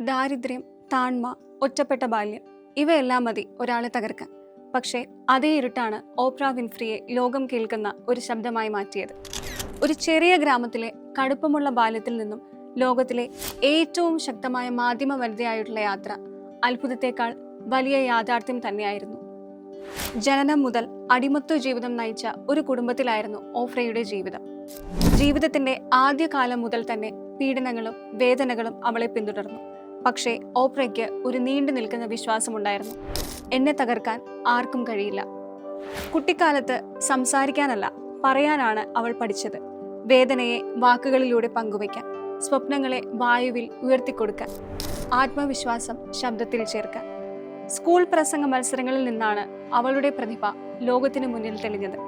ദാരിദ്ര്യം താഴ്മ ഒറ്റപ്പെട്ട ബാല്യം ഇവയെല്ലാം മതി ഒരാളെ തകർക്കാൻ. പക്ഷേ അതേ ഇരുട്ടാണ് ഓപ്ര വിൻഫ്രിയെ ലോകം കേൾക്കുന്ന ഒരു ശബ്ദമായി മാറ്റിയത്. ഒരു ചെറിയ ഗ്രാമത്തിലെ കടുപ്പമുള്ള ബാല്യത്തിൽ നിന്നും ലോകത്തിലെ ഏറ്റവും ശക്തമായ മാധ്യമ വനിതയായിട്ടുള്ള യാത്ര അത്ഭുതത്തെക്കാൾ വലിയ യാഥാർത്ഥ്യം തന്നെയായിരുന്നു. ജനനം മുതൽ അടിമത്വ ജീവിതം നയിച്ച ഒരു കുടുംബത്തിലായിരുന്നു ഓഫ്രയുടെ ജീവിതം. ജീവിതത്തിന്റെ ആദ്യകാലം മുതൽ തന്നെ പീഡനങ്ങളും വേദനകളും അവളെ പിന്തുടർന്നു. പക്ഷേ ഓപ്രയ്ക്ക് ഒരു നീണ്ടു നിൽക്കുന്ന വിശ്വാസമുണ്ടായിരുന്നു. എന്നെ തകർക്കാൻ ആർക്കും കഴിയില്ല. കുട്ടിക്കാലത്ത് സംസാരിക്കാനല്ല പറയാനാണ് അവൾ പഠിച്ചത്. വേദനയെ വാക്കുകളിലൂടെ പങ്കുവയ്ക്കാൻ സ്വപ്നങ്ങളെ വായുവിൽ ഉയർത്തിക്കൊടുക്കാൻ ആത്മവിശ്വാസം ശബ്ദത്തിൽ ചേർക്കാൻ. സ്കൂൾ പ്രസംഗ മത്സരങ്ങളിൽ നിന്നാണ് അവളുടെ പ്രതിഭ ലോകത്തിന് മുന്നിൽ തെളിഞ്ഞത്.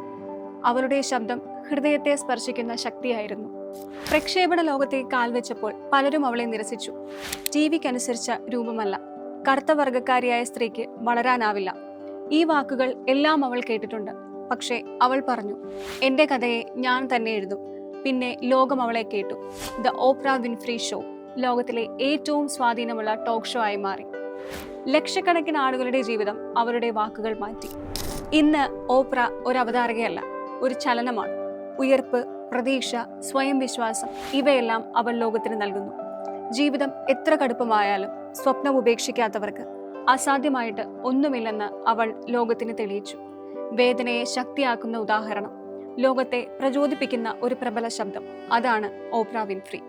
അവളുടെ ശബ്ദം ഹൃദയത്തെ സ്പർശിക്കുന്ന ശക്തിയായിരുന്നു. പ്രക്ഷേപണ ലോകത്തേക്ക് കാൽവെച്ചപ്പോൾ പലരും അവളെ നിരസിച്ചു. ടി വിക്കനുസരിച്ച രൂപമല്ല. കറുത്ത വർഗക്കാരിയായ സ്ത്രീക്ക് വളരാനാവില്ല. ഈ വാക്കുകൾ എല്ലാം അവൾ കേട്ടിട്ടുണ്ട്. പക്ഷേ അവൾ പറഞ്ഞു എന്റെ കഥയെ ഞാൻ തന്നെ എഴുതും. പിന്നെ ലോകം അവളെ കേട്ടു. ദ ഓപ്ര വിൻഫ്രി ഷോ ലോകത്തിലെ ഏറ്റവും സ്വാധീനമുള്ള ടോക്ക് ഷോ ആയി മാറി. ലക്ഷക്കണക്കിന് ആളുകളുടെ ജീവിതം അവരുടെ വാക്കുകൾ മാറ്റി. ഇന്ന് ഓപ്ര ഒരു അവതാരകയല്ല ഒരു ചലനമാണ്. ഉയർപ്പ് പ്രതീക്ഷ സ്വയം വിശ്വാസം ഇവയെല്ലാം അവൾ ലോകത്തിന് നൽകുന്നു. ജീവിതം എത്ര കടുപ്പമായാലും സ്വപ്നം ഉപേക്ഷിക്കാത്തവർക്ക് അസാധ്യമായിട്ട് ഒന്നുമില്ലെന്ന് അവൾ ലോകത്തിന് തെളിയിച്ചു. വേദനയെ ശക്തിയാക്കുന്ന ഉദാഹരണം ലോകത്തെ പ്രചോദിപ്പിക്കുന്ന ഒരു പ്രബല ശബ്ദം അതാണ് ഓപ്ര വിൻഫ്രി.